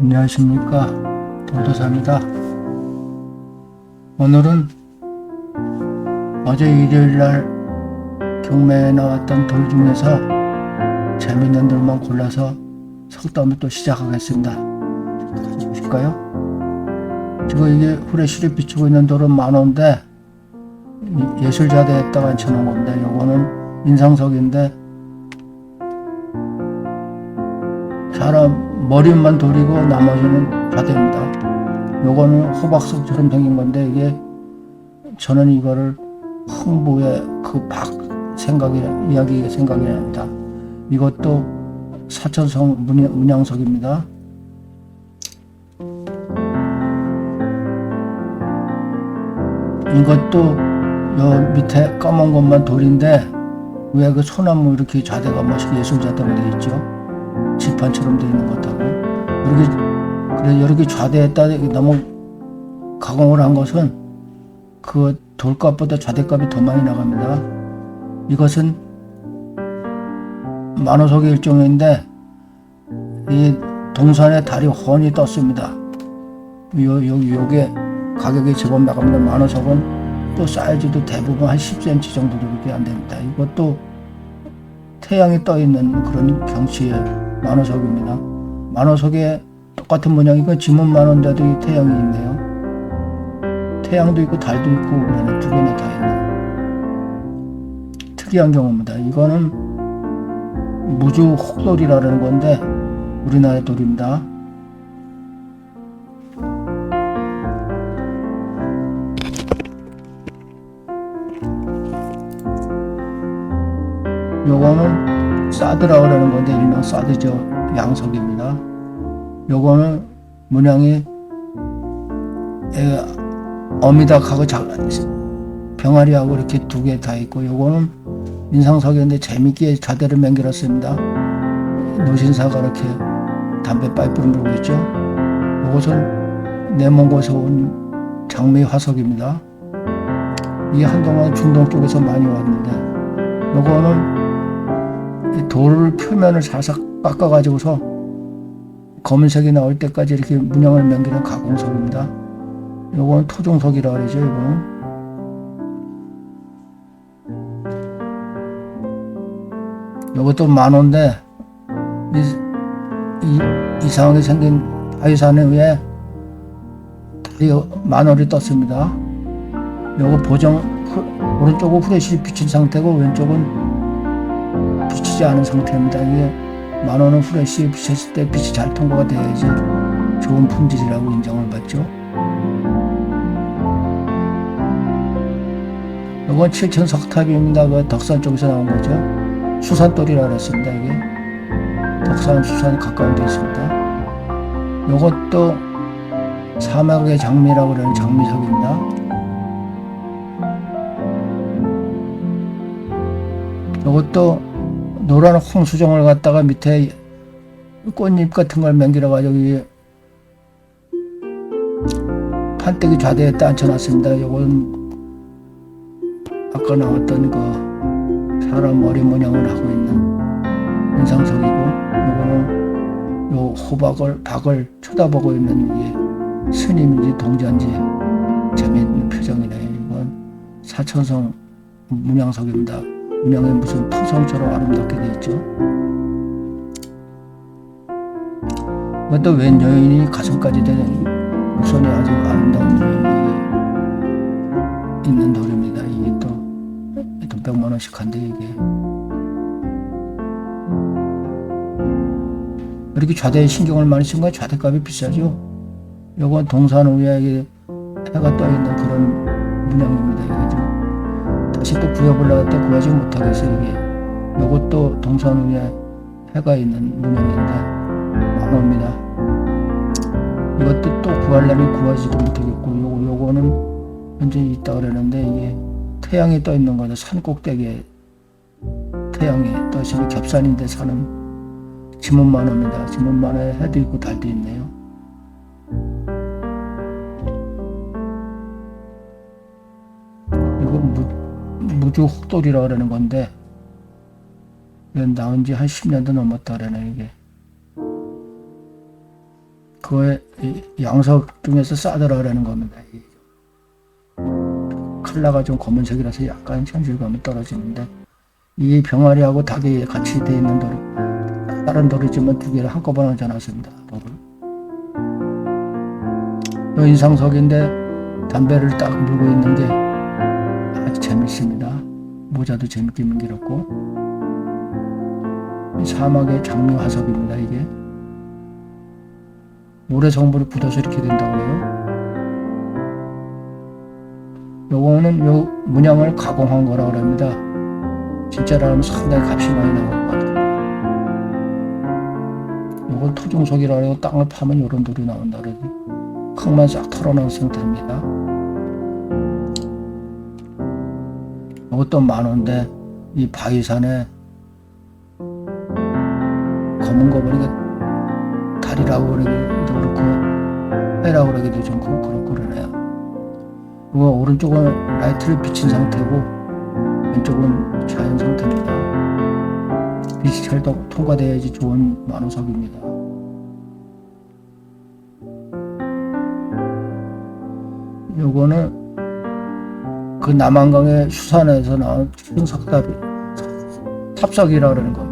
안녕하십니까. 돌도사입니다. 오늘은 어제 일요일날 경매에 나왔던 돌 중에서 재밌는 돌만 골라서 석담을 또 시작하겠습니다. 같이 보실까요? 지금 이게 후레쉬를 비추고 있는 돌은 만원인데 이- 예술자대에다가 앉혀놓은 건데 요거는 인상석인데 사람 머리만 돌리고 나머지는 바다입니다. 요거는 호박석처럼 생긴 건데 이게 저는 이거를 흥부의 그 박 생각이 이야기 생각이 납니다. 이것도 사천성 문양, 문양석입니다. 이것도 요 밑에 까만 것만 돌인데 왜 그 소나무 이렇게 좌대가 멋있게 예술자대가 되어 있죠? 지판처럼 되어 있는 것하고 이렇게 그래 이렇게 좌대에다 너무 가공을 한 것은 그 돌값보다 좌대값이 더 많이 나갑니다. 이것은 만호석의 일종인데 이 동산에 달이 훤히 떴습니다. 요, 요, 요게 가격이 제법 나갑니다. 만호석은 또 사이즈도 대부분 한 10cm 정도밖에 안 됩니다. 이것도 태양이 떠 있는 그런 경치의 만호석입니다. 만호석에 똑같은 모양이고 지문 만원데도 이 태양이 있네요. 태양도 있고 달도 있고 그러네 두 개나 다 있네. 특이한 경우입니다. 이거는 무주 혹돌이라는 건데 우리나라의 돌입니다. 요거는 사드라 그러는 건데 일명 사드죠 양석입니다. 요거는 문양이 에, 어미닭하고 자- 병아리하고 이렇게 두 개 다 있고 요거는 인상석인데 재밌게 자대를 맹글었습니다. 노신사가 이렇게 담배 파이프를 물고 있죠. 요것은 내몽고에서 온 장미 화석입니다. 이게 한동안 중동 쪽에서 많이 왔는데 요거는 이 돌 표면을 살짝 깎아가지고서 검은색이 나올 때까지 이렇게 문양을 남기는 가공석입니다. 요거는 토종석이라 그러죠, 이거는. 요것도 만원인데, 이, 이, 이상하게 생긴 바위산에 위에 달이 만월이 떴습니다. 요거 보정, 후- 오른쪽은 후레쉬 비친 상태고, 왼쪽은 비치지 않은 상태입니다. 이게 만원은 후레쉬 비쳤을 때 빛이 잘 통과가 돼야지 좋은 품질이라고 인정을 받죠. 이건 칠천 석탑입니다. 그 덕산 쪽에서 나온 거죠. 수산돌이라 그랬습니다. 이게 덕산 수산 가까운 데 있습니다. 이것도 사막의 장미라고 그러는 장미석입니다. 이것도 노란 홍수정을 갖다가 밑에 꽃잎 같은 걸 맹길어 가지고 이 판때기 좌대에 앉혀놨습니다. 이건 아까 나왔던 그 사람 머리 모양을 하고 있는 인상석이고 이거는 요 호박을 박을 쳐다보고 있는 이게 스님인지 동자인지 재미있는 표정이네요. 이건 사천성 문양석입니다. 문양에 무슨 토성처럼 아름답게 돼 있죠. 이것도 웬 여인이 가슴까지 되는 우선이 아주 아름다운 여인이 있는 돌입니다. 이게 또, 또 100만 원씩 한데 이게 이렇게 좌대에 신경을 많이 쓴 거야 좌대값이 비싸죠. 요건 동산 이게 해가 떠 있는 그런 문양입니다. 이게 좀 다시 또 구해보려고 때 구하지 못하겠어요 이게. 요것도 동산 위에 해가 있는 문양인데 만원입니다. 이것도 또 구하려면 구하지도 못하겠고 요거, 요거는 현재 있다 그러는데 이게 태양이 떠 있는 거죠. 산 꼭대기에. 태양이 떠 있으면 겹산인데 사는 지문만호입니다. 지문만호에 해도 있고 달도 있네요 무, 무주 혹돌이라 그러는 건데 이건 나온 지 한 10년도 넘었다 그러네 이게 그 양석 중에서 싸들어라는 겁니다. 이 칼라가 좀 검은색이라서 약간 현실감이 떨어지는데 이 병아리하고 닭이 같이 돼 있는 돌 다른 돌이지만 두 개를 한꺼번에. 돌을. 요 인상석인데 담배를 딱 물고 있는 게 아주 재밌습니다. 모자도 재밌게 이 사막의 장미 화석입니다. 이게 모래 성분이 굳어서 이렇게 된다고 해요. 요거는 요 문양을 가공한 거라 그럽니다. 진짜라면 상당히 값이 많이 나올 것 같아요. 요걸 토종석이라 해요. 땅을 파면 요런 돌이 나온다 그러지. 흙만 싹 털어놓은 상태입니다. 것도 만원인데 이 바위산에 검은 거 보니까 달이라고 그러기도 그렇고 해라고 그러기도 좀 그렇고 그러네요. 이거 오른쪽은 라이트를 비친 상태고 왼쪽은 자연 상태입니다. 통- 통과돼야지 좋은 만호석입니다. 요거는 그 남한강의 수산에서 나온 층석탑이 탑석이라 그러는 겁니다.